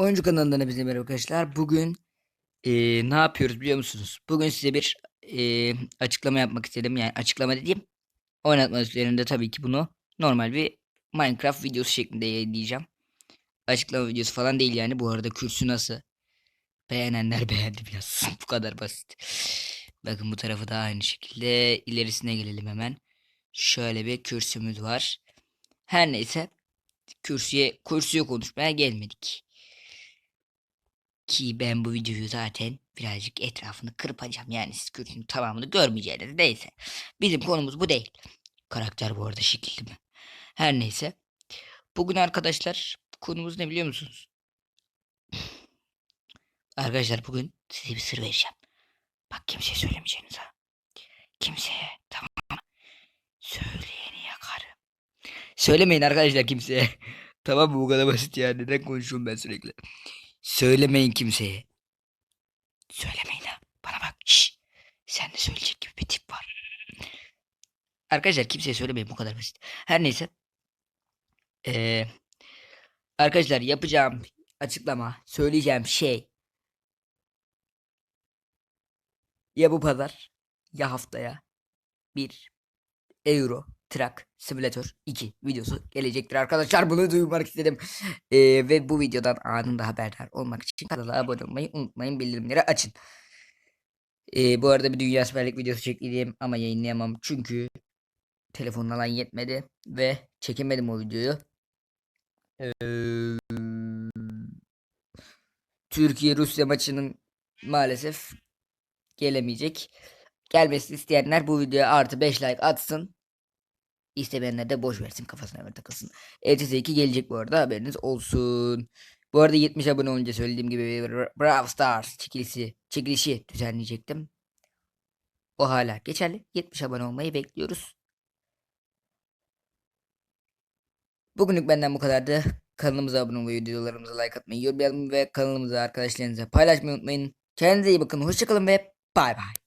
Oyuncu kanalından hepinize merhaba arkadaşlar. Bugün eee, ne yapıyoruz biliyor musunuz? Bugün size bir eee, açıklama yapmak istedim. Yani açıklama dediğim oynatma üzerinde tabii ki bunu normal bir Minecraft videosu şeklinde yayınlayacağım. Açıklama videosu falan değil yani. Bu arada kürsü nasıl? Beğenenler beğendi biraz. Bu kadar basit. Bakın bu tarafı da aynı şekilde. İlerisine gelelim hemen. Şöyle bir kürsümüz var. Her neyse kürsüye kürsüye konuşmaya gelmedik. Ki ben bu videoyu zaten birazcık etrafını kırpacağım. Yani siz kürsünün tamamını görmeyeceğiniz neyse. Bizim konumuz bu değil. Karakter bu arada şekilli mi? Her neyse. Bugün arkadaşlar konumuz ne biliyor musunuz? Arkadaşlar bugün size bir sır vereceğim. Bak kimseye söylemeyeceğiniz ha. Kimseye tamam? Söyleyeni yakarım. Söylemeyin arkadaşlar kimseye. tamam mı bu kadar basit yani. Neden konuşuyorum ben sürekli? Söylemeyin kimseye. Söylemeyin ha. Bana bak. Şş. Sen de söyleyecek gibi bir tip var. Arkadaşlar kimseye söylemeyin bu kadar basit. Her neyse. Ee, arkadaşlar yapacağım açıklama, söyleyeceğim şey ya bu pazar ya haftaya bir Euro Truck Simulator 2 videosu gelecektir arkadaşlar. Bunu duymak istedim. Ee, ve bu videodan anında haberdar olmak için kanala abone olmayı unutmayın. Bildirimleri açın. Ee, bu arada bir Dünya Süper videosu çektiğim ama yayınlayamam. Çünkü telefonun alan yetmedi ve çekemedim o videoyu. Ee, Türkiye Rusya maçının maalesef gelemeyecek. Gelmesini isteyenler bu videoya artı 5 like atsın. İstemeyenler de boş versin kafasına göre takılsın. ETS 2 gelecek bu arada haberiniz olsun. Bu arada 70 abone olunca söylediğim gibi Bra- Brawl Stars çekilişi, çekilişi düzenleyecektim. O hala geçerli. 70 abone olmayı bekliyoruz. Bugünlük benden bu kadardı. Kanalımıza abone olmayı, videolarımıza like atmayı, yorum yazmayı ve kanalımıza arkadaşlarınıza paylaşmayı unutmayın. Kendinize iyi bakın. Hoşçakalın ve bay bay.